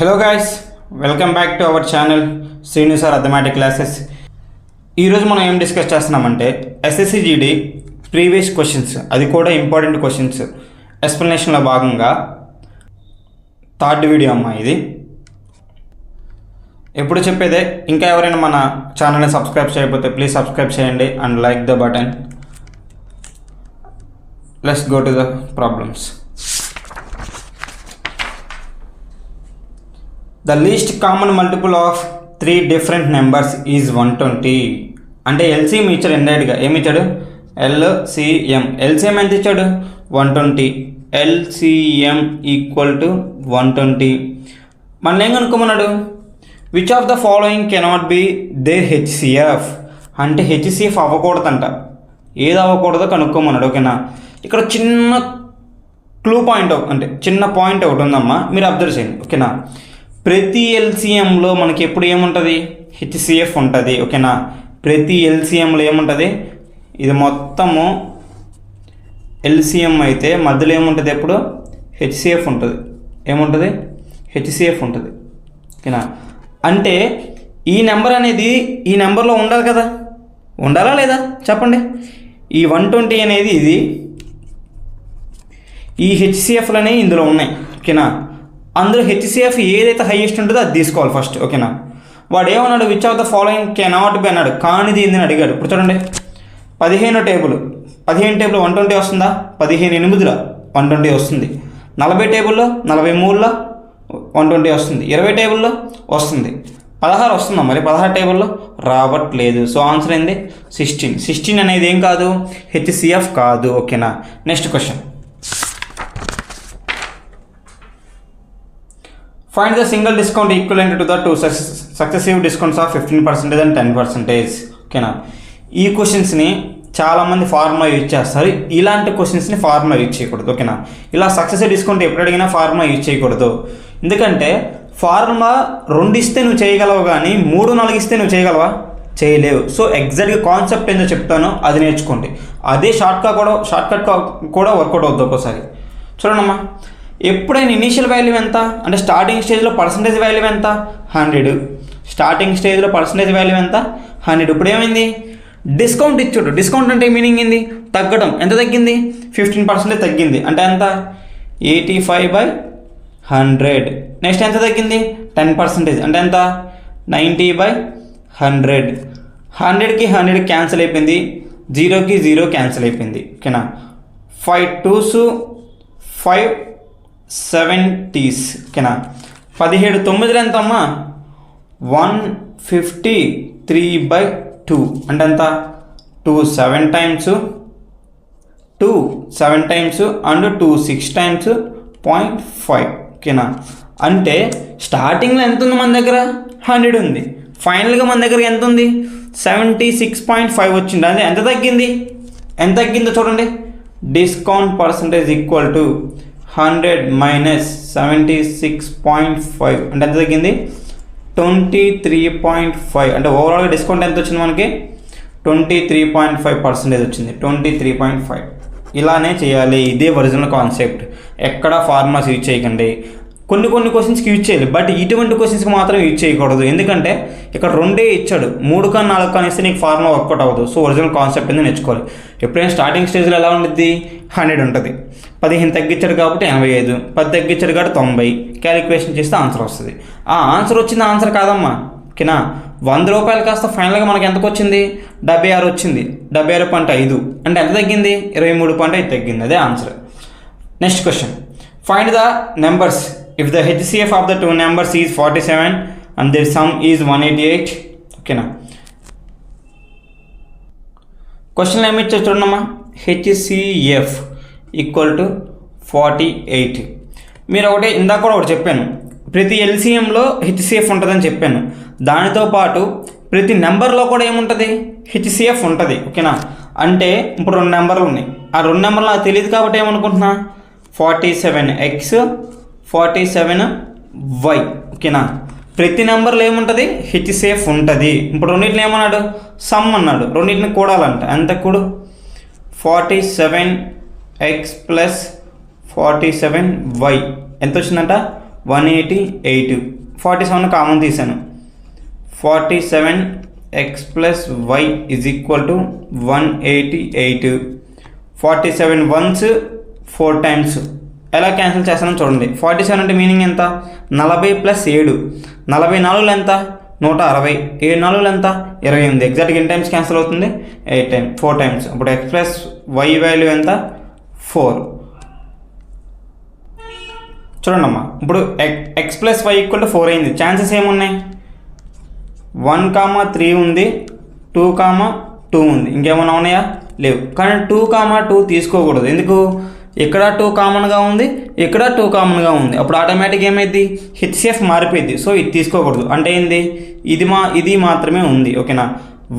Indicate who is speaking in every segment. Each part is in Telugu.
Speaker 1: Hello guys welcome back to our channel Srinu sir arithmetic classes ఈరోజు మనం ఏం డిస్కస్ చేస్తున్నామంటే ఎస్ఎస్సి జీడీ ప్రీవియస్ క్వశ్చన్స్ అది కూడా ఇంపార్టెంట్ క్వశ్చన్స్ ఎక్స్ప్లెనేషన్లో భాగంగా థర్డ్ వీడియో అమ్మా ఇది. ఎప్పుడు చెప్పేదే ఇంకా ఎవరైనా మన ఛానల్ని సబ్స్క్రైబ్ చేయకపోతే ప్లీజ్ సబ్స్క్రైబ్ చేయండి and like the button let's go to the problems the least common multiple of three different numbers is one twenty అంటే ఎల్సీఎం ఇచ్చాడు ఇండైరెక్ట్గా ఏమి ఇచ్చాడు? ఎల్సిఎం ఎల్సిఎం ఎంత ఇచ్చాడు? One twenty LCM equal to one twenty మన ఏం కనుక్కోమన్నాడు? Which of the following cannot be they HCF అంటే హెచ్సిఎఫ్ అవ్వకూడదంట. ఏది అవ్వకూడదో కనుక్కోమన్నాడు ఓకేనా? ఇక్కడ చిన్న క్లూ పాయింట్ అంటే చిన్న పాయింట్ ఒకటి ఉందమ్మా. మీరు అబ్జర్వ్ చేయండి ఓకేనా? ప్రతి ఎల్సిఎంలో మనకి ఎప్పుడు ఏముంటుంది? హెచ్సిఎఫ్ ఉంటుంది ఓకేనా? ప్రతి ఎల్సిఎంలో ఏముంటుంది? ఇది మొత్తము ఎల్సిఎం అయితే మధ్యలో ఏముంటుంది ఎప్పుడు? హెచ్సిఎఫ్ ఉంటుంది. ఏముంటుంది? హెచ్సిఎఫ్ ఉంటుంది. ఓకేనా? అంటే ఈ నెంబర్ అనేది ఈ నెంబర్లో ఉండాలి కదా? ఉండాలా లేదా? చెప్పండి. ఈ వన్ ట్వంటీ అనేది ఇది ఈ హెచ్సిఎఫ్లనే ఇందులో ఉన్నాయి. ఓకేనా? అందులో హెచ్సిఎఫ్ ఏదైతే హైయెస్ట్ ఉంటుందో అది తీసుకోవాలి ఫస్ట్ ఓకేనా వాడు ఏమన్నాడు which of the following cannot be అన్నాడు కానిది ఏందని అడిగాడు. ఇప్పుడు చూడండి. పదిహేను టేబుల్. పదిహేను టేబుల్ వన్ ట్వంటీ వస్తుందా? పదిహేను ఎనిమిదిలో వన్ ట్వంటీ వస్తుంది. నలభై టేబుల్లో నలభై మూడులో వన్ ట్వంటీ వస్తుంది. ఇరవై టేబుల్లో వస్తుంది. పదహారు వస్తుందా? మరి పదహారు టేబుల్లో రావట్లేదు. సో ఆన్సర్ ఏంది? సిక్స్టీన్ సిక్స్టీన్ అనేది ఏం కాదు? హెచ్సిఎఫ్ కాదు. ఓకేనా next question find the single discount equivalent to the two successive discounts of fifteen percentage and ten percentage ఓకేనా ఈ క్వశ్చన్స్ని చాలామంది ఫార్ములా యూజ్ చేస్తారు. ఇలాంటి క్వశ్చన్స్ని ఫార్ములా యూజ్ చేయకూడదు. ఓకేనా ఇలా సక్సెసివ్ డిస్కౌంట్ ఎప్పుడు అడిగినా ఫార్ములా యూజ్ చేయకూడదు. ఎందుకంటే ఫార్ములా రెండు ఇస్తే నువ్వు చేయగలవు కానీ మూడు నాలుగు ఇస్తే నువ్వు చేయగలవా? చేయలేవు. సో ఎగ్జాక్ట్గా కాన్సెప్ట్ ఏందో చెప్తానో అది నేర్చుకోండి. అదే షార్ట్కట్ కూడా షార్ట్కట్ కూడా వర్కౌట్ అవుతుంది ఒక్కోసారి. చూడండమ్మా. ఎప్పుడైనా ఇనీషియల్ వాల్యూ ఎంత? అంటే స్టార్టింగ్ స్టేజ్లో పర్సంటేజ్ వాల్యూ ఎంత? హండ్రెడ్ స్టార్టింగ్ స్టేజ్లో పర్సంటేజ్ వాల్యూ ఎంత? హండ్రెడ్ ఇప్పుడు ఏమైంది డిస్కౌంట్ ఇచ్చాడు. డిస్కౌంట్ అంటే మీనింగ్ ఏంది? తగ్గడం. ఎంత తగ్గింది? ఫిఫ్టీన్ పర్సెంటేజ్ తగ్గింది. అంటే ఎంత? Eighty five by hundred next ఎంత తగ్గింది? టెన్ పర్సెంటేజ్ అంటే ఎంత? నైంటీ బై హండ్రెడ్ హండ్రెడ్కి హండ్రెడ్ క్యాన్సిల్ అయిపోయింది. జీరోకి జీరో క్యాన్సిల్ అయిపోయింది. ఓకేనా? ఫైవ్ టూస్ ఫైవ్ సెవెంటీస్ ఓకేనా పదిహేడు తొమ్మిదిలో ఎంత అమ్మా one fifty three by two. అంటే ఎంత two seven times. Two seven times and two six times point five ఓకేనా అంటే స్టార్టింగ్లో ఎంత ఉంది మన దగ్గర? హండ్రెడ్ ఉంది. ఫైనల్గా మన దగ్గర ఎంత ఉంది సెవెంటీ సిక్స్ పాయింట్ ఫైవ్ వచ్చింది. అంటే ఎంత తగ్గింది? ఎంత తగ్గిందో చూడండి. Discount percentage equal to hundred minus seventy six point five. అంటే ఎంత తగ్గింది? Twenty three point five. అంటే ఓవరాల్గా డిస్కౌంట్ ఎంత వచ్చింది మనకి? Twenty three point five percentage వచ్చింది. Twenty three point five. ఇలానే చేయాలి. ఇదే ఒరిజినల్ కాన్సెప్ట్ ఎక్కడ ఫార్ములాస్ యూజ్ చేయకండి. కొన్ని కొన్ని క్వశ్చన్స్కి యూజ్ చేయాలి. బట్ ఇటువంటి క్వశ్చన్స్కి మాత్రం యూజ్ చేయకూడదు. ఎందుకంటే ఇక్కడ రెండే ఇచ్చాడు. మూడు కానీ నాలుగు కానీ ఇస్తే నీకు ఫార్ములా వర్కౌట్ అవ్వదు. సో ఒరిజినల్ కాన్సెప్ట్ అనేది నేర్చుకోవాలి. ఎప్పుడైనా స్టార్టింగ్ స్టేజ్లో ఎలా ఉంటుంది హండ్రెడ్ ఉంటుంది. పదిహేను తగ్గించాడు కాబట్టి ఎనభై ఐదు. పది తగ్గించాడు కాబట్టి తొంభై. క్యాలిక్యులేషన్ చేస్తే ఆన్సర్ వస్తుంది. ఆ ఆన్సర్ వచ్చింది ఆన్సర్ కాదమ్మా. ఓకేనా? వంద రూపాయలు కాస్త ఫైనల్గా మనకి ఎంతకు వచ్చింది డెబ్బై ఆరు వచ్చింది. డెబ్బై ఆరు పాయింట్ ఐదు. అంటే ఎంత తగ్గింది? ఇరవై మూడు పాయింట్ ఐదు తగ్గింది. అదే answer. Next question. Find the numbers if the HCF of the two numbers is forty seven and their sum is one eighty eight ఓకేనా? క్వశ్చన్ ఏమి ఇచ్చారు చూడమ్మా HCF equal to forty eight మీరు ఒకటి ఇందాక కూడా ఒకటి చెప్పాను. ప్రతి ఎల్సిఎంలో హెచ్సిఎఫ్ ఉంటుందని చెప్పాను. దానితో పాటు ప్రతి నెంబర్లో కూడా ఏముంటుంది? హెచ్సిఎఫ్ ఉంటుంది. ఓకేనా? అంటే ఇప్పుడు రెండు నెంబర్లు ఉన్నాయి. ఆ రెండు నెంబర్లు నాకు తెలియదు కాబట్టి ఏమనుకుంటున్నా? Forty seven x forty seven y ఓకేనా? ప్రతి నెంబర్లో ఏముంటుంది? హెచ్సిఎఫ్ ఉంటుంది. ఇప్పుడు రెండింటిని ఏమన్నాడు? సమ్ అన్నాడు. రెండింటిని కూడాలంట. ఎంత కూడు? Forty seven x plus forty seven y ఎంత వచ్చిందంట one eighty eight forty seven common తీసాను forty seven x plus y is equal to one eighty eight forty seven ones four times ఎలా క్యాన్సిల్ చేస్తానో చూడండి. ఫార్టీ సెవెన్ అంటే మీనింగ్ ఎంత? నలభై ప్లస్ ఏడు. నలభై నాలుగులు ఎంత? నూట అరవై. ఏడు నాలుగులు ఎంత? ఇరవై ఎనిమిది. ఎగ్జాక్ట్గా ఎన్ని టైమ్స్ క్యాన్సిల్ అవుతుంది? ఎయిట్ టైమ్ ఫోర్ టైమ్స్ ఇప్పుడు ఎక్స్ ప్లస్ వై వాల్యూ ఎంత? ఫోర్ చూడండి అమ్మా ఇప్పుడు x plus y equal to four అయింది. ఛాన్సెస్ ఏమున్నాయి? వన్ కామా త్రీ ఉంది. టూ కామా టూ ఉంది. ఇంకేమైనా ఉన్నాయా? లేవు. కానీ టూ కామా టూ తీసుకోకూడదు. ఎందుకు? ఇక్కడ టూ కామన్గా ఉంది ఇక్కడ టూ కామన్గా ఉంది. అప్పుడు ఆటోమేటిక్ ఏమైంది హెచ్సిఎఫ్ మారిపోయింది సో ఇది తీసుకోకూడదు. అంటే ఏంది? ఇది మా ఇది మాత్రమే ఉంది. ఓకేనా?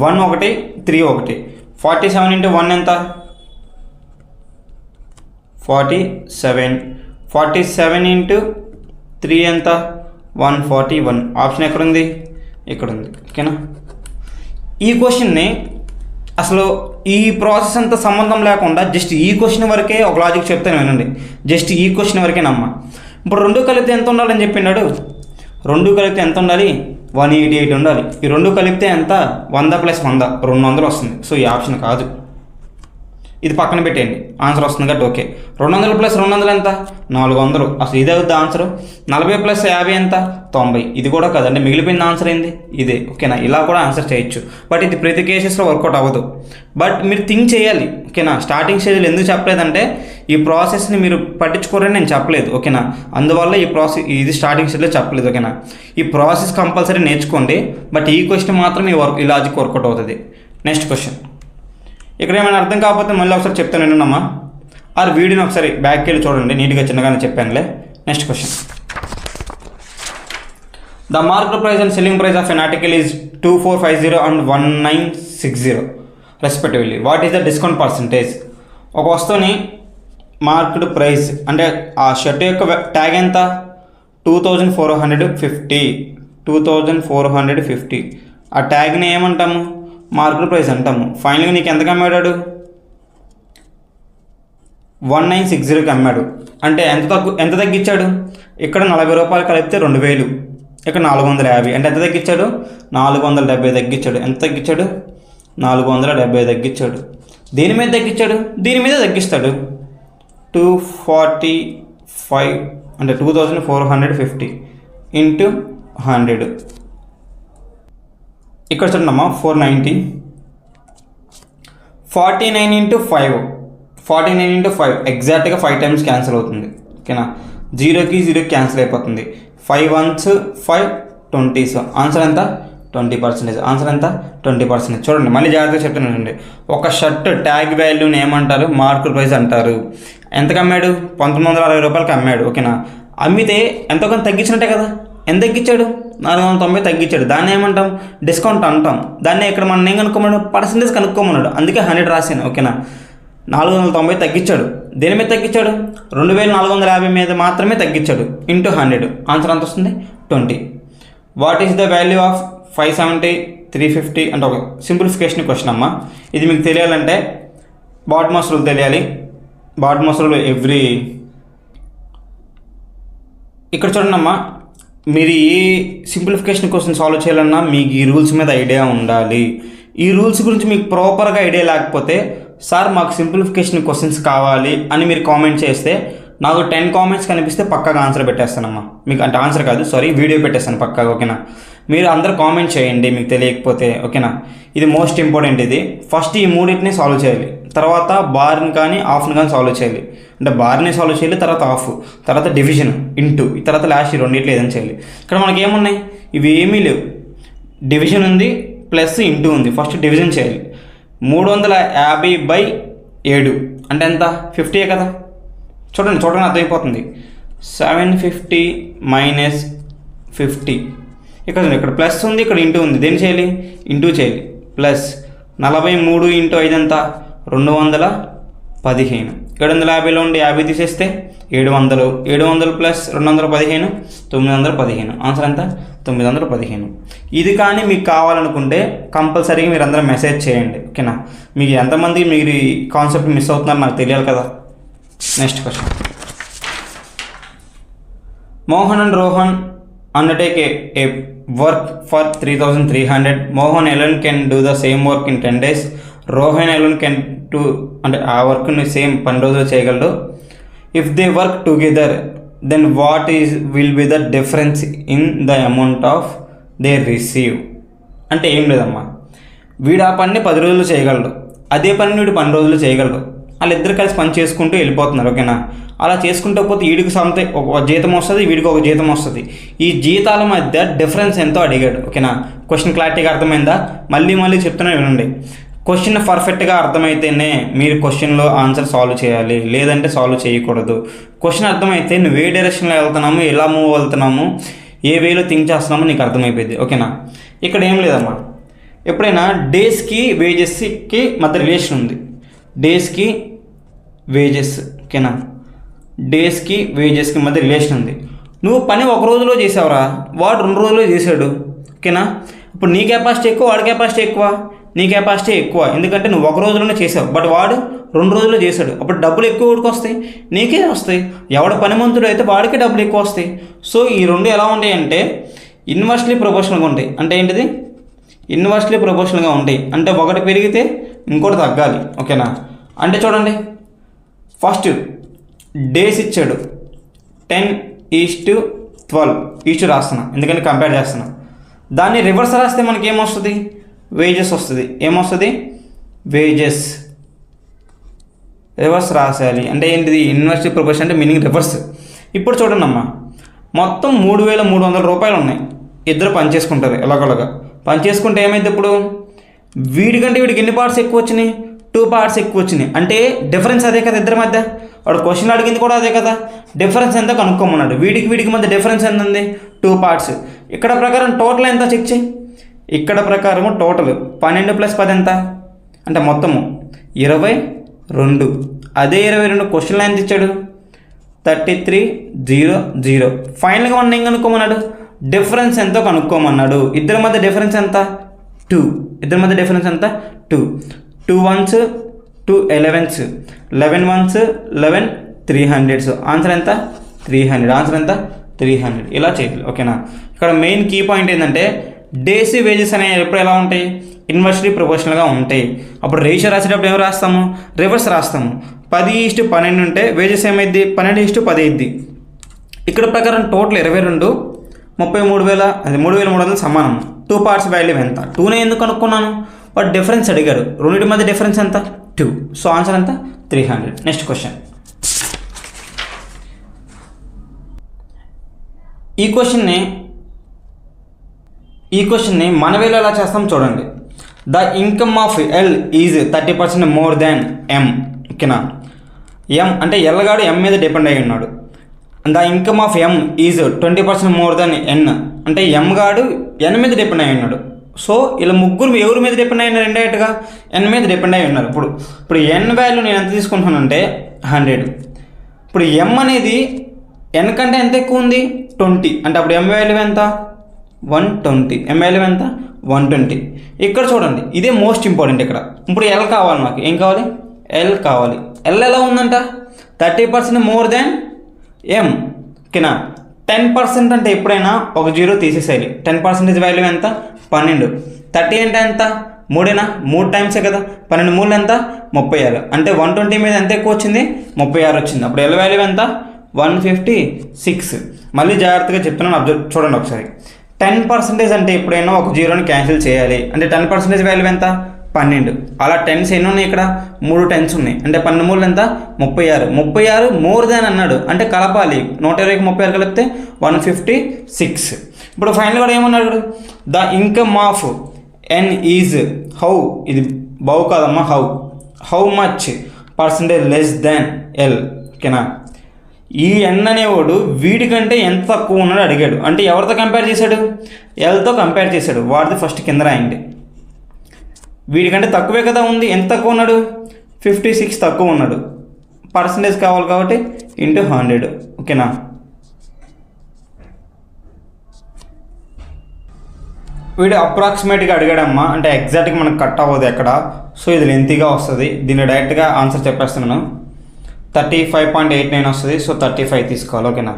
Speaker 1: వన్ ఒకటి త్రీ ఒకటి. ఫార్టీ సెవెన్ ఇంటూ వన్ ఎంత? Forty seven. Forty seven into three ఎంత? One forty one. ఆప్షన్ ఎక్కడుంది? ఇక్కడ ఉంది ఓకేనా? ఈ క్వశ్చన్ని అసలు ఈ ప్రాసెస్ అంతా సంబంధం లేకుండా జస్ట్ ఈ క్వశ్చన్ వరకే ఒక లాజిక్ చెప్తాను వినండి. జస్ట్ ఈ క్వశ్చన్ వరకే నమ్మ. ఇప్పుడు రెండు కలిపితే ఎంత ఉండాలని చెప్పినాడు రెండు కలిపితే ఎంత ఉండాలి? వన్ ఎయిటీ ఎయిట్ ఉండాలి. ఈ రెండు కలిపితే ఎంత? వంద ప్లస్ వంద. రెండు వందలు వస్తుంది. సో ఈ ఆప్షన్ కాదు. ఇది పక్కన పెట్టేయండి. ఆన్సర్ వస్తుంది కాబట్టి ఓకే. రెండు వందలు ప్లస్ రెండు వందలు ఎంత? నాలుగు వందలు అసలు ఇదే అవుద్ది ఆన్సర్ నలభై ప్లస్ యాభై ఎంత? తొంభై. ఇది కూడా కదండి మిగిలిపోయింది మిగిలిపోయిన ఆన్సర్ ఏంది? ఇదే. ఓకేనా? ఇలా కూడా ఆన్సర్ చేయొచ్చు. బట్ ఇది ప్రతి కేసెస్లో వర్కౌట్ అవ్వదు. బట్ మీరు థింక్ చేయాలి. ఓకేనా? స్టార్టింగ్ స్టేజ్లో ఎందుకు చెప్పలేదంటే ఈ ప్రాసెస్ని మీరు పట్టించుకోరని నేను చెప్పలేదు. ఓకేనా? అందువల్ల ఈ ప్రాసెస్ ఇది స్టార్టింగ్ స్టేజ్లో చెప్పలేదు. ఓకేనా? ఈ ప్రాసెస్ కంపల్సరీ నేర్చుకోండి. బట్ ఈ క్వశ్చన్ మాత్రం ఈ వర్క్ ఈ లాజిక్ వర్కౌట్ అవుతుంది. నెక్స్ట్ క్వశ్చన్ ఇక్కడ ఏమైనా అర్థం కాకపోతే మళ్ళీ ఒకసారి చెప్తాను విన్నమ్మా ఆ వీడియోని ఒకసారి బ్యాక్కి వెళ్ళి చూడండి. నీట్గా చిన్నగానే చెప్పానులే. Next question the market price and selling price of an article is two four five zero and one nine six zero respectively what is the discount percentage ఒక వస్తువుని మార్కెట్ ప్రైస్ అంటే ఆ షర్ట్ యొక్క ట్యాగ్ ఎంత? Two thousand four hundred fifty two thousand four hundred fifty ఆ ట్యాగ్ని ఏమంటాము? మార్కెట్ ప్రైస్ అంటాము. ఫైనల్గా నీకు ఎంతకు అమ్మాడాడు? వన్ నైన్ సిక్స్ జీరోకి అమ్మాడు. అంటే ఎంత తగ్గు ఎంత తగ్గించాడు ఇక్కడ నలభై రూపాయలు కలిపితే రెండు వేలు. ఇక్కడ నాలుగు వందల యాభై. అంటే ఎంత తగ్గించాడు నాలుగు వందల డెబ్బై తగ్గించాడు ఎంత తగ్గించాడు నాలుగు వందల డెబ్బై తగ్గించాడు దీని మీద తగ్గించాడు దీని మీద తగ్గిస్తాడు. టూ ఫార్టీ ఫైవ్ అంటే two thousand four hundred fifty into hundred ఇక్కడ చూడమ్మా four ninety forty nine into five forty nine into five ఎగ్జాక్ట్గా ఫైవ్ టైమ్స్ క్యాన్సిల్ అవుతుంది. ఓకేనా? జీరోకి జీరో క్యాన్సిల్ అయిపోతుంది. Five ones five twenties answer ఎంత? ట్వంటీ పర్సెంటేజ్ ఆన్సర్ ఎంత? ట్వంటీ పర్సెంటేజ్ చూడండి మళ్ళీ జాగ్రత్తగా చెప్తున్నానండి ఒక షర్ట్ ట్యాగ్ వాల్యూని ఏమంటారు? మార్కెట్ ప్రైస్ అంటారు. ఎంతకు అమ్మాడు పంతొమ్మిది వందల అరవై రూపాయలకి అమ్మాడు. ఓకేనా? అమ్మితే ఎంతో కొంత తగ్గించినట్టే కదా? ఎంత తగ్గించాడు? నాలుగు వందల తొంభై తగ్గించాడు. దాన్ని ఏమంటాం? డిస్కౌంట్ అంటాం. దాన్ని ఇక్కడ మనం ఏం కనుక్కోమన్నాడు? పర్సంటేజ్ కనుక్కోమన్నాడు. అందుకే హండ్రెడ్ రాశాను ఓకేనా? నాలుగు వందల తొంభై తగ్గించాడు. దేని మీద తగ్గించాడు? రెండు వేల నాలుగు వందల యాభై మీద మాత్రమే తగ్గించాడు. Into hundred. ఆన్సర్ ఎంత వస్తుంది? Twenty. What is the value of five seventy three fifty అంటే ఒక సింప్లిఫికేషన్ క్వశ్చన్ అమ్మా. ఇది మీకు తెలియాలంటే బాట్మాస్ రూల్ తెలియాలి. బాట్మాస్ రూల్ ఎవ్రీ ఇక్కడ చూడండి అమ్మా. మీరు ఏ సింప్లిఫికేషన్ క్వశ్చన్ సాల్వ్ చేయాలన్నా మీకు ఈ రూల్స్ మీద ఐడియా ఉండాలి. ఈ రూల్స్ గురించి మీకు ప్రాపర్గా ఐడియా లేకపోతే సార్ మాకు సింప్లిఫికేషన్ క్వశ్చన్స్ కావాలి అని మీరు కామెంట్ చేస్తే నాకు టెన్ కామెంట్స్ కనిపిస్తే పక్కగా ఆన్సర్ పెట్టేస్తానమ్మా. మీకు అంటే ఆన్సర్ కాదు సారీ వీడియో పెట్టేస్తాను పక్కగా ఓకేనా? మీరు అందరు కామెంట్ చేయండి మీకు తెలియకపోతే ఓకేనా ఇది మోస్ట్ ఇంపార్టెంట్ ఇది. ఫస్ట్ ఈ మూడింటిని సాల్వ్ చేయాలి. తర్వాత బార్ని కానీ ఆఫ్ని కానీ సాల్వ్ చేయాలి. అంటే బార్ని సాల్వ్ చేయాలి తర్వాత ఆఫ్ తర్వాత డివిజన్ ఇంటూ తర్వాత లాస్ట్ ఈ రెండింటిలో ఏదైనా చేయాలి. ఇక్కడ మనకి ఏమున్నాయి ఇవి ఏమీ లేవు. డివిజన్ ఉంది ప్లస్ ఇంటూ ఉంది. ఫస్ట్ డివిజన్ చేయాలి. మూడు వందల యాభై బై ఏడు. అంటే ఎంత? ఫిఫ్టీయే కదా? చూడండి చూడండి అర్థమైపోతుంది. సెవెన్ ఫిఫ్టీ మైనస్ ఫిఫ్టీ ఇక్కడ ఇక్కడ ప్లస్ ఉంది ఇక్కడ ఇంటూ ఉంది. దేని చేయాలి? ఇంటూ చేయాలి. ప్లస్ నలభై మూడు ఇంటూ ఐదు ఎంత? రెండు వందల పదిహేను. ఏడు వందల యాభైలో ఉండి యాభై తీసేస్తే ఏడు వందలు. ఏడు వందలు ప్లస్ రెండు వందల పదిహేను తొమ్మిది వందల పదిహేను. ఆన్సర్ ఎంత? తొమ్మిది వందల పదిహేను. ఇది కానీ మీకు కావాలనుకుంటే కంపల్సరీగా మీరు అందరూ మెసేజ్ చేయండి. ఓకేనా మీకు ఎంతమంది మీరు ఈ కాన్సెప్ట్ మిస్ అవుతున్నారో నాకు తెలియాలి కదా? Next question Mohan and Rohan undertake a a work for three thousand three hundred Mohan alone can do the same work in ten days Rohan alone can two అంటే ఆ వర్క్ని సేమ్ పని రోజులు చేయగలడు. If they work together then what is will be the difference in the amount of they receive అంటే ఏం లేదమ్మా. వీడు ఆ పనిని పది రోజులు చేయగలడు. అదే పని వీడు పని రోజులు చేయగలడు. వాళ్ళిద్దరు కలిసి పని చేసుకుంటూ వెళ్ళిపోతున్నారు ఓకేనా? అలా చేసుకుంటూ పోతే వీడికి సొంత ఒక జీతం వస్తుంది వీడికి ఒక జీతం వస్తుంది. ఈ జీతాల మధ్య డిఫరెన్స్ ఎంతో అడిగాడు ఓకేనా? క్వశ్చన్ క్లారిటీగా అర్థమైందా? మళ్ళీ మళ్ళీ చెప్తున్నా వినండి. క్వశ్చన్ పర్ఫెక్ట్గా అర్థమైతేనే మీరు క్వశ్చన్లో ఆన్సర్ సాల్వ్ చేయాలి లేదంటే సాల్వ్ చేయకూడదు. క్వశ్చన్ అర్థమైతే నువ్వు ఏ డైరెక్షన్లో వెళ్తున్నాము ఎలా మూవ్ వెళ్తున్నాము ఏ వేలో థింక్ చేస్తున్నామో నీకు అర్థమైపోయింది ఓకేనా? ఇక్కడ ఏం లేదమ్మా. ఎప్పుడైనా డేస్కి వేజెస్కి మధ్య రిలేషన్ ఉంది. డేస్కి వేజెస్ ఓకేనా డేస్కి వేజెస్కి మధ్య రిలేషన్ ఉంది. నువ్వు పని ఒక రోజులో చేసావురా వాడు రెండు రోజుల్లో చేశాడు ఓకేనా ఇప్పుడు నీ కెపాసిటీ ఎక్కువ వాడి కెపాసిటీ ఎక్కువ? నీ కెపాసిటీ ఎక్కువ. ఎందుకంటే నువ్వు ఒక రోజులోనే చేసావు బట్ వాడు రెండు రోజుల్లో చేశాడు. అప్పుడు డబ్బులు ఎక్కువ వాడికి వస్తాయి? నీకే వస్తాయి. ఎవడ పనిమంతుడు అయితే వాడికి డబ్బులు ఎక్కువ వస్తాయి. సో ఈ రెండు ఎలా ఉంటాయి అంటే ఇన్వర్స్లీ ప్రొపోర్షనల్గా ఉంటాయి. అంటే ఏంటిది? ఇన్వర్స్లీ ప్రొపోర్షనల్గా ఉంటాయి. అంటే ఒకటి పెరిగితే ఇంకోటి తగ్గాలి. ఓకేనా? అంటే చూడండి. ఫస్ట్ డేస్ ఇచ్చాడు. Ten is to twelve. Is to రాస్తున్నా. ఎందుకంటే కంపేర్ చేస్తున్నా. దాన్ని రివర్స్ రాస్తే మనకి ఏమొస్తుంది వేజెస్ వస్తుంది. ఏమొస్తుంది వేజెస్. రివర్స్ రాసేయాలి. అంటే ఏంటిది? యూనివర్సిటీ ప్రొఫెషన్ అంటే మీనింగ్ రివర్స్. ఇప్పుడు చూడండి అమ్మా మొత్తం మూడు వేల మూడు వందల రూపాయలు ఉన్నాయి. ఇద్దరు పని చేసుకుంటారు ఎలాగోలాగా. పని చేసుకుంటే ఏమైంది ఇప్పుడు? వీడికంటే వీడికి ఎన్ని పార్ట్స్ ఎక్కువ వచ్చినాయి? టూ పార్ట్స్ ఎక్కువ వచ్చినాయి. అంటే డిఫరెన్స్ అదే కదా ఇద్దరి మధ్య? వాడు క్వశ్చన్ అడిగింది కూడా అదే కదా? డిఫరెన్స్ ఎంత కనుక్కోమన్నాడు. వీడికి వీడికి మధ్య డిఫరెన్స్ ఎంత ఉంది? టూ పార్ట్స్ ఇక్కడ ప్రకారం టోటల్ ఎంత చెక్ చేయి. ఇక్కడ ప్రకారము టోటల్ పన్నెండు ప్లస్ పది ఎంత? అంటే మొత్తము. ఇరవై రెండు. అదే ఇరవై రెండు క్వశ్చన్లు ఎంత ఇచ్చాడు? థర్టీ త్రీ జీరో జీరో ఫైనల్గా మనం ఏం కనుక్కోమన్నాడు? డిఫరెన్స్ ఎంతో కనుక్కోమన్నాడు. ఇద్దరి మధ్య డిఫరెన్స్ ఎంత? టూ ఇద్దరి మధ్య డిఫరెన్స్ ఎంత? Two two ones two elevens. Eleven ones eleven three hundreds. Answer ఎంత? Three hundred. ఆన్సర్ ఎంత? Three hundred. ఇలా చేయాలి ఓకేనా? ఇక్కడ మెయిన్ కీ పాయింట్ ఏంటంటే డేసీ వేజెస్ అనేవి ఎప్పుడు ఎలా ఉంటాయి? ఇన్వర్స్లీ ప్రొపోర్షనల్గా ఉంటాయి. అప్పుడు రేషియో రాసేటప్పుడు ఏం రాస్తాము? రివర్స్ రాస్తాము. పది ఈస్టు పన్నెండు ఉంటే వేజెస్ ఏమైద్ది? పన్నెండు ఈస్టు పది అయింది ఇక్కడ ప్రకారం టోటల్ ఇరవై రెండు ముప్పై మూడు వేల అది మూడు వేల మూడు వందలు సమానం. టూ పార్ట్స్ వాల్యూ ఎంత? టూనే ఎందుకు అనుకున్నాను బట్ డిఫరెన్స్ అడిగాడు. రెండింటి మధ్య డిఫరెన్స్ ఎంత? టూ సో ఆన్సర్ ఎంత? త్రీ హండ్రెడ్ నెక్స్ట్ క్వశ్చన్ ఈ క్వశ్చన్ని ఈ క్వశ్చన్ని మనవేలో ఎలా చేస్తాం చూడండి. The income of L is thirty percent more than M ఓకేనా? ఎం అంటే ఎల్లగాడు ఎం మీద డిపెండ్ అయి ఉన్నాడు the income of M is twenty percent more than N అంటే ఎం గాడు ఎన్ మీద డిపెండ్ అయి ఉన్నాడు. సో ఇలా ముగ్గురు ఎవరి మీద డిపెండ్ అయినారు ఇండైరెక్ట్గా ఎన్ మీద డిపెండ్ అయి ఉన్నారు. ఇప్పుడు ఇప్పుడు ఎన్ వాల్యూ నేను ఎంత తీసుకుంటున్నానంటే హండ్రెడ్ ఇప్పుడు ఎం అనేది ఎన్ కంటే ఎంత ఎక్కువ ఉంది? ట్వంటీ అంటే అప్పుడు ఎం వాల్యూ ఎంత? వన్ ట్వంటీ ఎం వాల్యూ ఎంత? వన్ ట్వంటీ ఇక్కడ చూడండి ఇదే మోస్ట్ ఇంపార్టెంట్ ఇక్కడ. ఇప్పుడు ఎల్ కావాలి నాకు ఏం కావాలి? ఎల్ కావాలి. ఎల్ ఎలా ఉందంట? థర్టీ పర్సెంట్ మోర్ దాన్ ఏం ఓకేనా? టెన్ పర్సెంట్ అంటే ఎప్పుడైనా ఒక జీరో తీసేసేయాలి. టెన్ పర్సెంటేజ్ వాల్యూ ఎంత? పన్నెండు. థర్టీ అంటే ఎంత? మూడేనా? మూడు టైమ్సే కదా. పన్నెండు మూడు ఎంత? ముప్పై ఆరు. అంటే వన్ ట్వంటీ మీద ఎంత ఎక్కువ వచ్చింది? ముప్పై ఆరు వచ్చింది. అప్పుడు ఎల్ వాల్యూ ఎంత? వన్ ఫిఫ్టీ సిక్స్ మళ్ళీ జాగ్రత్తగా చెప్తున్నాను అబ్జర్వ్ చూడండి ఒకసారి. టెన్ పర్సెంటేజ్ అంటే ఎప్పుడైనా ఒక జీరోని క్యాన్సిల్ చేయాలి. అంటే టెన్ పర్సెంటేజ్ వాల్యూ ఎంత? పన్నెండు. అలా టెన్స్ ఎన్ని ఉన్నాయి ఇక్కడ? మూడు టెన్స్ ఉన్నాయి. అంటే పన్నెండు మూడు ఎంత? ముప్పై ఆరు. ముప్పై ఆరు మోర్ దాన్ అన్నాడు. అంటే కలపాలి. నూట ఇరవైకి ముప్పై ఆరు కలిపితే వన్ ఫిఫ్టీ సిక్స్ ఇప్పుడు ఫైనల్ కూడా ఏమన్నాడు the income of N is how ఇది బౌ కాదమ్మా how how much percentage less than L ఓకేనా? ఈ ఎన్ అనేవాడు వీడికంటే ఎంత తక్కువ ఉన్నాడో అడిగాడు. అంటే ఎవరితో కంపేర్ చేశాడు? ఎల్తో కంపేర్ చేశాడు. వాడిది ఫస్ట్ కింద రాయండి. వీడికంటే తక్కువే కదా ఉంది. ఎంత తక్కువ ఉన్నాడు? ఫిఫ్టీ సిక్స్ తక్కువ ఉన్నాడు. పర్సంటేజ్ కావాలి కాబట్టి ఇంటూ హండ్రెడ్ ఓకేనా? వీడు అప్రాక్సిమేట్గా అడిగాడమ్మా. అంటే ఎగ్జాక్ట్గా మనకు కట్ అవ్వదు ఎక్కడ. సో ఇది లెంతీగా వస్తుంది. దీన్ని డైరెక్ట్గా ఆన్సర్ చెప్పేస్తున్నాను thirty five point eight nine వస్తుంది. సో థర్టీ ఫైవ్ తీసుకోవాలి. ఓకేనా?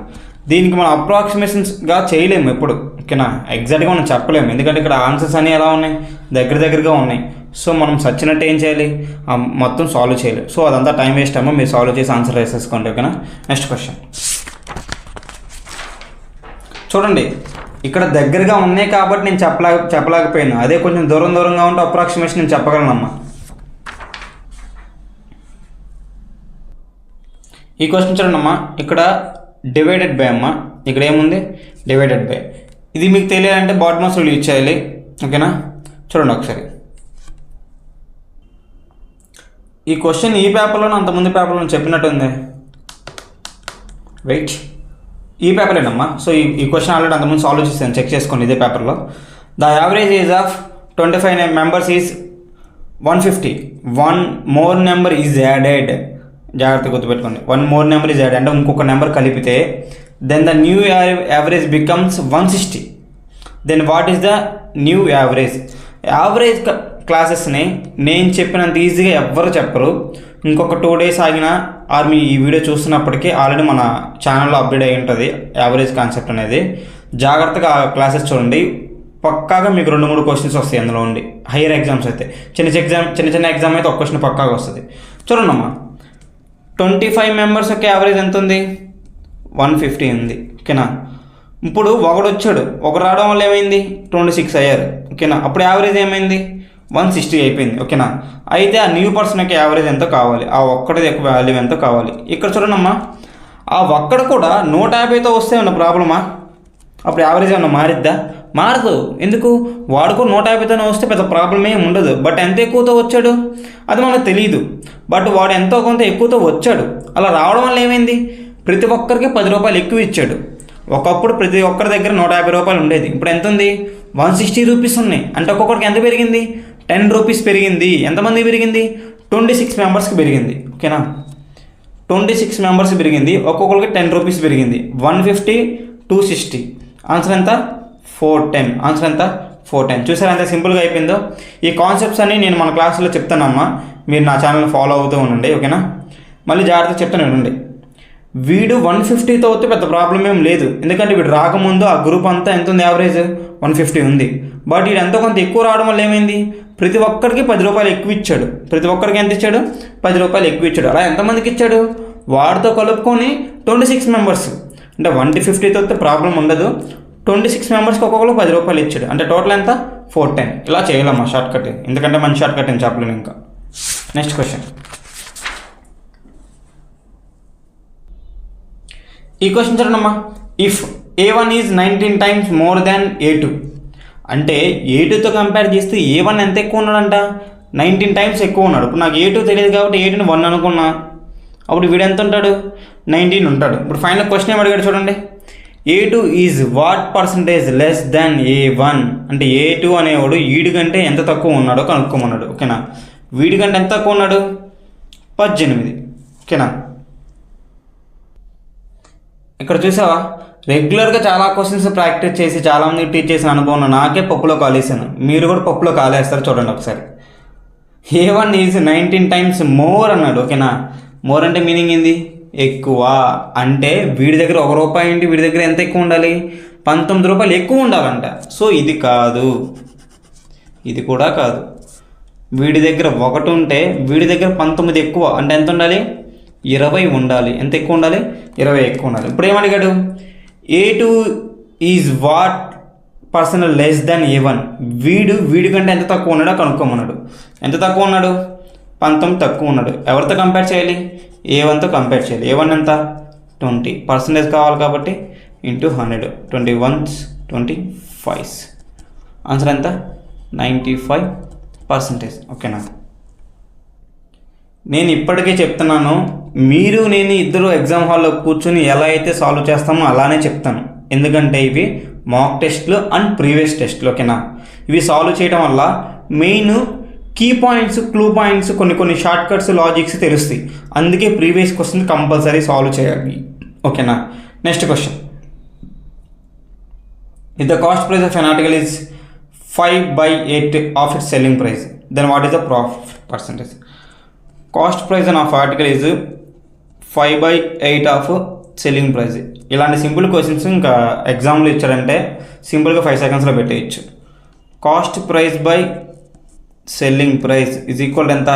Speaker 1: దీనికి మనం అప్రాక్సిమేషన్స్గా చేయలేము ఎప్పుడు. ఓకేనా? ఎగ్జాక్ట్గా మనం చెప్పలేము. ఎందుకంటే ఇక్కడ ఆన్సర్స్ అన్నీ ఎలా ఉన్నాయి? దగ్గర దగ్గరగా ఉన్నాయి. సో మనం సచ్చినట్టు ఏం చేయాలి? ఆ మొత్తం సాల్వ్ చేయాలి. సో అదంతా టైం వేస్ట్ అమ్మో మీరు సాల్వ్ చేసి ఆన్సర్ వేసేసుకోండి ఓకేనా? నెక్స్ట్ క్వశ్చన్ చూడండి. ఇక్కడ దగ్గరగా ఉన్నాయి కాబట్టి నేను చెప్పలేక చెప్పలేకపోయాను. అదే కొంచెం దూరం దూరంగా ఉంటే అప్రాక్సిమేషన్ నేను చెప్పగలనమ్మా. ఈ క్వశ్చన్ చూడండి అమ్మా ఇక్కడ డివైడెడ్ బై అమ్మా. ఇక్కడ ఏముంది? డివైడెడ్ బై ఇది మీకు తెలియాలంటే బాటమస్ రూల్ యూజ్ చేయాలి. ఓకేనా చూడండి ఒకసారి. ఈ క్వశ్చన్ ఈ పేపర్లోనే అంతమంది పేపర్లో చెప్పినట్టుంది వెయిట్ ఈ పేపరేనమ్మా సో ఈ ఈ క్వశ్చన్ ఆల్రెడీ అంతకుముందు సాల్వ్ చేసాను చెక్ చేసుకోండి ఇదే పేపర్లో the average age of twenty five members is one fifty one more number is added జాగ్రత్త గుర్తుపెట్టుకోండి. One more number is add అంటే ఇంకొక నెంబర్ కలిపితే then the new average becomes one sixty then what is the new average average క్లాసెస్ని నేను చెప్పినంత ఈజీగా ఎవ్వరు చెప్పరు. ఇంకొక టూ డేస్ ఆగినా ఆర్ మీ ఈ వీడియో చూస్తున్నప్పటికీ ఆల్రెడీ మన ఛానల్లో అప్డేట్ అయి ఉంటుంది యావరేజ్ కాన్సెప్ట్ అనేది. జాగ్రత్తగా ఆ క్లాసెస్ చూడండి. పక్కాగా మీకు రెండు మూడు క్వశ్చన్స్ వస్తాయి అందులో ఉండి. హైయర్ ఎగ్జామ్స్ అయితే. చిన్న చిన్న ఎగ్జామ్ చిన్న చిన్న ఎగ్జామ్ అయితే ఒక క్వశ్చన్ పక్కాగా వస్తుంది. చూడండి అమ్మా ట్వంటీ ఫైవ్ మెంబర్స్ యొక్క యావరేజ్ ఎంత ఉంది వన్ ఫిఫ్టీ ఉంది. ఓకేనా? ఇప్పుడు ఒకడు వచ్చాడు ఒకడు రావడం వల్ల ఏమైంది? ట్వంటీ సిక్స్ అయ్యారు. ఓకేనా? అప్పుడు యావరేజ్ ఏమైంది? వన్ సిక్స్టీ అయిపోయింది. ఓకేనా? అయితే ఆ న్యూ పర్సన్ యొక్క యావరేజ్ ఎంతో కావాలి? ఆ ఒక్కడిది యొక్క వాల్యూ ఎంతో కావాలి? ఇక్కడ చూడండమ్మా. ఆ ఒక్కడ కూడా నూట యాభైతో వస్తే ఉన్న ప్రాబ్లమా అప్పుడు యావరేజ్ ఏమన్నా మారిద్దా? మారదు. ఎందుకు? వాడుకో నూట యాభైతోనే వస్తే పెద్ద ప్రాబ్లం ఏమి ఉండదు. బట్ ఎంత ఎక్కువతో వచ్చాడు? అది మనకు తెలియదు బట్ వాడు ఎంతో కొంత ఎక్కువతో వచ్చాడు. అలా రావడం వల్ల ఏమైంది? ప్రతి ఒక్కరికి పది రూపాయలు ఎక్కువ ఇచ్చాడు. ఒకప్పుడు ప్రతి ఒక్కరి దగ్గర నూట యాభై రూపాయలు ఉండేది. ఇప్పుడు ఎంత ఉంది? వన్ సిక్స్టీ రూపీస్ ఉన్నాయి. అంటే ఒక్కొక్కరికి ఎంత పెరిగింది? టెన్ రూపీస్ పెరిగింది. ఎంతమంది పెరిగింది? ట్వంటీ సిక్స్ మెంబర్స్కి పెరిగింది. ఓకేనా? ట్వంటీ సిక్స్ మెంబర్స్ పెరిగింది. ఒక్కొక్కరికి టెన్ రూపీస్ పెరిగింది. One fifty two sixty. Answer ఎంత? ఫోర్ టెన్ ఆన్సర్ ఎంత? ఫోర్ టెన్ చూసారా ఎంత సింపుల్గా అయిపోయిందో? ఈ కాన్సెప్ట్స్ అన్నీ నేను మన క్లాసులో చెప్తానమ్మా. మీరు నా ఛానల్ ఫాలో అవుతూ ఉండండి ఓకేనా? మళ్ళీ జాగ్రత్తగా చెప్తాను వినండి. వీడు వన్ ఫిఫ్టీతో వస్తే పెద్ద ప్రాబ్లం ఏం లేదు. ఎందుకంటే వీడు రాకముందు ఆ గ్రూప్ అంతా ఎంత ఉంది యావరేజ్ వన్ ఫిఫ్టీ ఉంది. బట్ వీడు ఎంతో కొంత ఎక్కువ రావడం వల్ల ఏమైంది? ప్రతి ఒక్కరికి పది రూపాయలు ఎక్కువ ఇచ్చాడు. ప్రతి ఒక్కరికి ఎంత ఇచ్చాడు? పది రూపాయలు ఎక్కువ ఇచ్చాడు. అలా ఎంతమందికి ఇచ్చాడు? వాడితో కలుపుకొని ట్వంటీ సిక్స్ మెంబర్స్ అంటే వన్ ఫిఫ్టీతో వస్తే ప్రాబ్లం ఉండదు. ట్వంటీ సిక్స్ మెంబర్స్కి ఒక్కొక్కరు పది రూపాయలు ఇచ్చాడు. అంటే టోటల్ ఎంత? ఫోర్ టెన్ ఇలా చేయాలమ్మా షార్ట్ కట్ ఎందుకంటే మంచి షార్ట్ కట్ అని చెప్పలేను ఇంకా. నెక్స్ట్ క్వశ్చన్ ఈ క్వశ్చన్ చూడండమ్మా. If A one is nineteen times more than A two అంటే ఏ టూతో కంపేర్ చేస్తే ఏ వన్ ఎంత ఎక్కువ ఉన్నాడంట? నైన్టీన్ టైమ్స్ ఎక్కువ ఉన్నాడు. ఇప్పుడు నాకు ఏ టూ తెలియదు కాబట్టి ఏ టూని వన్ అనుకున్నా. అప్పుడు వీడు ఎంత ఉంటాడు? నైన్టీన్ ఉంటాడు. ఇప్పుడు ఫైనల్ క్వశ్చన్ ఏమి అడిగాడు చూడండి. A two is what percentage less than A one అంటే ఏ టూ అనేవాడు వీడి కంటే ఎంత తక్కువ ఉన్నాడో కనుక్కోమన్నాడు. ఓకేనా వీడి కంటే ఎంత తక్కువ ఉన్నాడు? పద్దెనిమిది. ఓకేనా ఇక్కడ చూసావా? రెగ్యులర్గా చాలా క్వశ్చన్స్ ప్రాక్టీస్ చేసి చాలామంది టీచ్ చేసిన అనుభవం నాకే పప్పులో కాలేసాను మీరు కూడా పప్పులో కాలేస్తారు చూడండి ఒకసారి. A one is nineteen times more అన్నాడు. ఓకేనా మోర్ అంటే మీనింగ్ ఏంది? ఎక్కువ. అంటే వీడి దగ్గర ఒక రూపాయి ఏంటి? వీడి దగ్గర ఎంత ఎక్కువ ఉండాలి? పంతొమ్మిది రూపాయలు ఎక్కువ ఉండాలంట. సో ఇది కాదు. ఇది కూడా కాదు. వీడి దగ్గర ఒకటి ఉంటే వీడి దగ్గర పంతొమ్మిది ఎక్కువ అంటే ఎంత ఉండాలి? ఇరవై ఉండాలి. ఎంత ఎక్కువ ఉండాలి? ఇరవై ఎక్కువ ఉండాలి. ఇప్పుడు ఏమడిగాడు A two is what percent less than A one వీడు వీడి కంటే ఎంత తక్కువ ఉన్నాడో కనుక్కోమన్నాడు. ఎంత తక్కువ ఉన్నాడు? పంతొమ్మిది తక్కువ ఉన్నాడు ఎవరితో కంపేర్ చేయాలి? ఏ వన్తో కంపేర్ చేయాలి? ఏ వన్ ఎంత? ట్వంటీ. పర్సంటేజ్ కావాలి కాబట్టి into hundred. Twenty ones twenty fives. Answer ఎంత? నైంటీ ఫైవ్ పర్సంటేజ్ ఓకేనా? నేను ఇప్పటికే చెప్తున్నాను. మీరు నేను ఇద్దరు ఎగ్జామ్ హాల్లో కూర్చొని ఎలా అయితే సాల్వ్ చేస్తామో అలానే చెప్తాను. ఎందుకంటే ఇవి మాక్ టెస్ట్లు అండ్ ప్రీవియస్ టెస్ట్లు ఓకేనా? ఇవి సాల్వ్ చేయడం వల్ల main key points clue points కొన్ని కొన్ని షార్ట్ కట్స్ లాజిక్స్ తెలుస్తాయి. అందుకే ప్రీవియస్ క్వశ్చన్ కంపల్సరీ సాల్వ్ చేయాలి. ఓకేనా next question if the cost price of an article article is 5 by 8 of its selling price, what what the the profit cost Cost price of article is 5 by 8 of selling price ఇలాంటి సింపుల్ క్వశ్చన్స్ ఇంకా ఎగ్జామ్లో ఇచ్చారంటే సింపుల్గా ఫైవ్ సెకండ్స్లో పెట్టేయచ్చు. Cost price by selling price is equal ఎంత?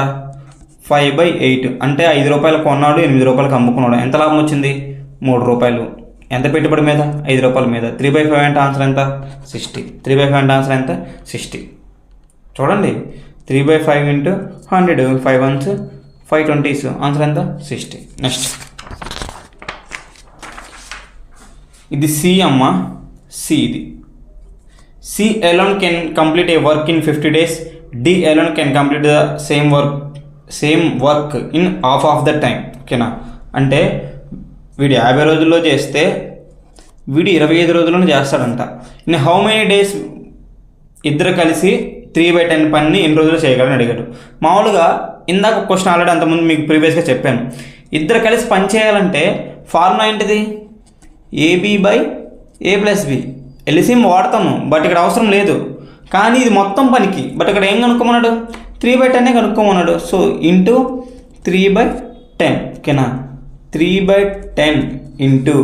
Speaker 1: ఫైవ్ బై ఎయిట్ అంటే ఐదు రూపాయలు కొన్నాడు ఎనిమిది రూపాయలకు అమ్ముకున్నాడు. ఎంత లాభం వచ్చింది? మూడు రూపాయలు. ఎంత పెట్టుబడి మీద? ఐదు రూపాయల మీద. త్రీ బై ఫైవ్ అంటే ఆన్సర్ ఎంత? సిక్స్టీ త్రీ బై ఫైవ్ అంటే ఆన్సర్ ఎంత? సిక్స్టీ చూడండి. Three by five into hundred five ones five twenties answer ఎంత? సిక్స్టీ నెక్స్ట్ ఇది సి అమ్మ. సి ఇది. C alone can complete a work in fifty days D alone can complete the same work same work in half of the time ఓకేనా అంటే వీడు యాభై రోజుల్లో చేస్తే వీడు ఇరవై ఐదు రోజుల్లోనే చేస్తాడంట. ఇన్ హౌ మెనీ డేస్ ఇద్దరు కలిసి త్రీ బై టెన్ పని ఎన్ని రోజులు చేయగలని అడిగాడు. మామూలుగా ఇందాక క్వశ్చన్ ఆల్రెడీ అంతకుముందు మీకు ప్రీవియస్గా చెప్పాను. ఇద్దరు కలిసి పని చేయాలంటే ఫార్ములా ఏంటిది? AB by A plus B LCM వాడతాము బట్ ఇక్కడ అవసరం లేదు. కానీ ఇది మొత్తం పనికి. బట్ అక్కడ ఏం కనుక్కోమన్నాడు? త్రీ బై టెన్నే కనుక్కోమన్నాడు. So into three by ten ఓకేనా three by ten into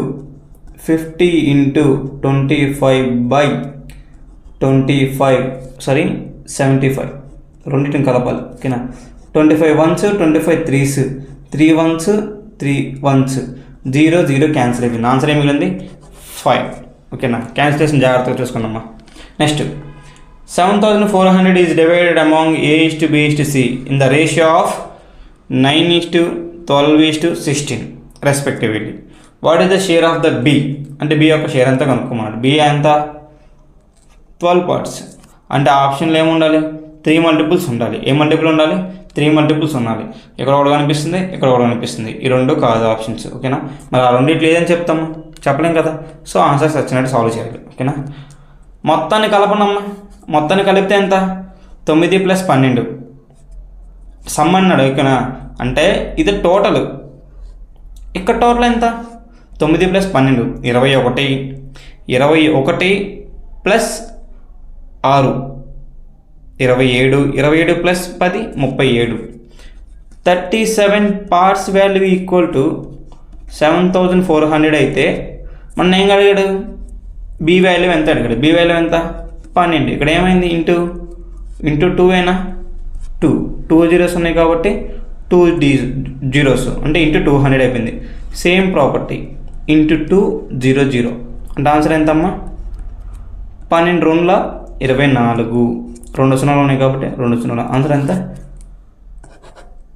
Speaker 1: fifty into twenty five by twenty five sorry seventy five రెండింటిని కలపాలి. ఓకేనా twenty five ones twenty five threes three ones three ones zero zero cancel అయిపోయింది. ఆన్సర్ ఏమి మిగిలింది? ఫైవ్ ఓకేనా క్యాన్సిలేషన్ జాగ్రత్తగా చూసుకుందామా next seven thousand four hundred is divided among A is to B is to C in the ratio of nine is to twelve is to sixteen respectively what is the share of the B అంటే బి యొక్క షేర్ ఎంత కనుక్కోమన్నాడు. బి ఎంత? ట్వెల్వ్ పార్ట్స్ అంటే ఆప్షన్లు ఏముండాలి త్రీ మల్టిపుల్స్ ఉండాలి. ఏ మల్టిపుల్ ఉండాలి? త్రీ మల్టిపుల్స్ ఉండాలి. ఇక్కడ ఒకటి కనిపిస్తుంది ఇక్కడ ఒకటి కనిపిస్తుంది. ఈ రెండు కాదు ఆప్షన్స్ ఓకేనా? మరి ఆ రెండిట్లు ఏదని చెప్తాము? చెప్పలేం కదా? సో ఆన్సర్స్ వచ్చినట్టు సాల్వ్ చేయాలి ఓకేనా? మొత్తాన్ని కలపనమ్మా మొత్తాన్ని కలిపితే ఎంత? తొమ్మిది ప్లస్ పన్నెండు. సమ్ అన్నాడు ఇక్కడ. అంటే ఇది టోటల్. ఇక్కడ టోటల్ ఎంత? తొమ్మిది ప్లస్ పన్నెండు ఇరవై ఒకటి. ఇరవై ఒకటి ప్లస్ ఆరు ఇరవై ఏడు. ఇరవై ఏడు ప్లస్ పది ముప్పై ఏడు. Thirty seven parts value equal to seven thousand four hundred అయితే మొన్న ఏం అడిగాడు? బి వాల్యూ ఎంత అడిగాడు? బి వాల్యూ ఎంత? పన్నెండు. ఇక్కడ ఏమైంది? ఇంటూ ఇంటూ టూ అయినా టూ. టూ జీరోస్ ఉన్నాయి కాబట్టి టూ డీ జీరోస్. అంటే ఇంటూ టూ హండ్రెడ్ అయిపోయింది. Same property. Into two zero zero. అంటే ఆన్సర్ ఎంతమ్మా? పన్నెండు రెండుల ఇరవై నాలుగు. రెండు సున్నాలు ఉన్నాయి కాబట్టి రెండు సున్నాలు. ఆన్సర్ ఎంత?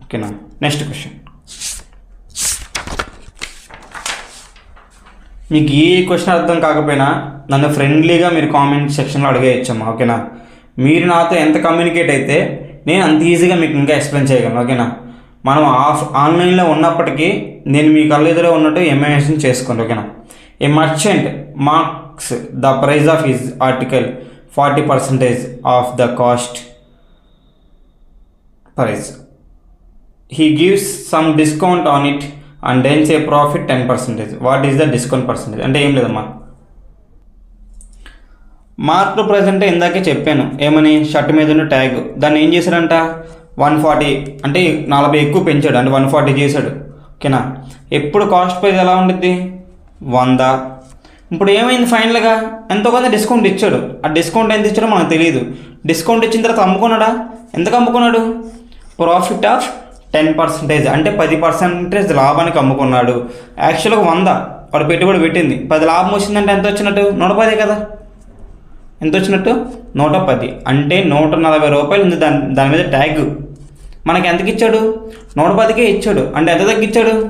Speaker 1: ఓకేనా? Next question. మీకు ఏ క్వశ్చన్ అర్థం కాకపోయినా నన్ను ఫ్రెండ్లీగా మీరు కామెంట్ సెక్షన్లో అడిగేయచ్చమ్మా ఓకేనా? మీరు నాతో ఎంత కమ్యూనికేట్ అయితే నేను అంత ఈజీగా మీకు ఇంకా ఎక్స్ప్లెయిన్ చేయగలను ఓకేనా? మనం ఆఫ్ ఆన్లైన్లో ఉన్నప్పటికీ నేను మీ కళ్ళెదురే ఉన్నట్టు ఎంఐఎస్ని చేసుకోండి ఓకేనా? A merchant marks the price of his article forty percentage of the cost price he gives some discount on it and then say profit 10 percentage. What is the discount percentage? అంటే ఏం లేదమ్మా. మార్క్ ప్రైస్ అంటే ఇందాకే చెప్పాను. ఏమని? షర్ట్ మీద ఉన్న ట్యాగ్. దాన్ని ఏం చేశాడంట? వన్ ఫార్టీ అంటే నలభై ఎక్కువ పెంచాడు. అంటే వన్ ఫార్టీ చేశాడు. ఓకేనా? ఎప్పుడు కాస్ట్ ప్రైస్ ఎలా ఉంటుంది వంద. ఇప్పుడు ఏమైంది ఫైనల్గా? ఎంతో కొంత డిస్కౌంట్ ఇచ్చాడు. ఆ డిస్కౌంట్ ఎంత ఇచ్చాడో మనకు తెలియదు డిస్కౌంట్ ఇచ్చిన తర్వాత అమ్ముకున్నాడా? ఎంతకు అమ్ముకున్నాడు? ప్రాఫిట్ ఆఫ్ టెన్ పర్సెంటేజ్ అంటే పది పర్సెంటేజ్ లాభానికి అమ్ముకున్నాడు. యాక్చువల్గా వంద. వాడు పెట్టుబడి పెట్టింది. పది లాభం వచ్చిందంటే ఎంత వచ్చినట్టు? నూట పదే కదా? ఎంత వచ్చినట్టు? నూట పది. అంటే నూట నలభై రూపాయలు ఉంది దాని దాని మీద ట్యాగ్. మనకి ఎంతకి ఇచ్చాడు? నూట పదికే ఇచ్చాడు. అంటే ఎంత తగ్గించాడు?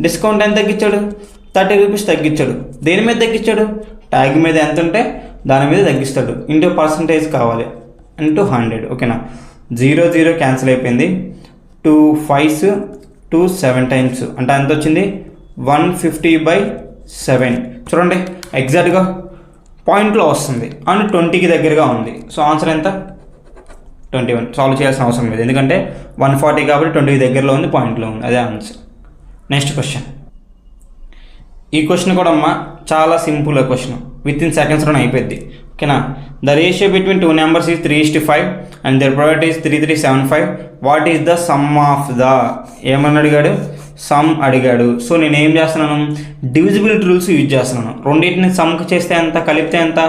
Speaker 1: డిస్కౌంట్ ఎంత తగ్గించాడు? Thirty rupees తగ్గించాడు. దేని మీద తగ్గించాడు? ట్యాగ్ మీద ఎంత ఉంటే దాని మీద తగ్గిస్తాడు. ఇంటూ పర్సంటేజ్ కావాలి. Into hundred. ఓకేనా? జీరో జీరో క్యాన్సిల్ అయిపోయింది. Two fives two seven times. అంటే ఎంత వచ్చింది వన్ ఫిఫ్టీ బై సెవెన్. చూడండి ఎగ్జాక్ట్గా పాయింట్లో వస్తుంది. అండ్ ట్వంటీకి దగ్గరగా ఉంది. సో ఆన్సర్ ఎంత? Twenty one. సాల్వ్ చేయాల్సిన అవసరం లేదు. ఎందుకంటే వన్ ఫార్టీ కాబట్టి ట్వంటీకి దగ్గరలో ఉంది పాయింట్లో ఉంది. అదే ఆన్సర్. Next question. ఈ క్వశ్చన్ కూడా అమ్మా చాలా సింపుల్ క్వశ్చన్. విత్ ఇన్ సెకండ్స్లోనే అయిపోద్ది ఓకేనా? The ratio between two numbers is three is five and their product is three three seven five what is the sum of the ఏమని అడిగాడు? సమ్ అడిగాడు. సో నేను ఏం చేస్తున్నాను? డివిజిబిలిటీ రూల్స్ యూజ్ చేస్తున్నాను. రెండింటిని సమ్కి చేస్తే ఎంత? కలిపితే ఎంత?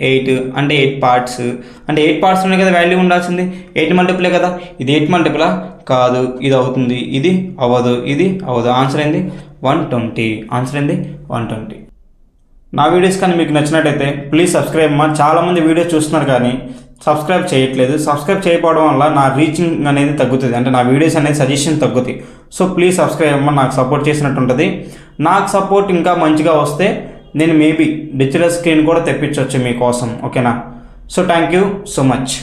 Speaker 1: ఎయిట్ అంటే ఎయిట్ పార్ట్స్ అంటే ఎయిట్ పార్ట్స్ ఉన్నాయి కదా వాల్యూ ఉండాల్సింది. ఎయిట్ మల్టిపులే కదా? ఇది ఎయిట్ మల్టిపులా కాదు. ఇది అవుతుంది. ఇది అవ్వదు. ఇది అవ్వదు. ఆన్సర్ ఏంది? వన్ ట్వంటీ ఆన్సర్ ఏంది? వన్ ట్వంటీ నా వీడియోస్ కానీ మీకు నచ్చినట్టయితే ప్లీజ్ సబ్స్క్రైబ్ మా చాలామంది వీడియోస్ చూస్తున్నారు కానీ సబ్స్క్రైబ్ చేయట్లేదు. సబ్స్క్రైబ్ చేయకపోవడం వల్ల నా రీచింగ్ అనేది తగ్గుతుంది. అంటే నా వీడియోస్ అనేది సజెషన్ తగ్గుతాయి. సో ప్లీజ్ సబ్స్క్రైబ్ అమ్మ నాకు సపోర్ట్ చేసినట్టు ఉంటుంది నాకు సపోర్ట్ ఇంకా మంచిగా వస్తే నేను మేబీ డిజిటల్ స్క్రీన్ కూడా తెప్పించవచ్చు మీకోసం. ఓకేనా so thank you so much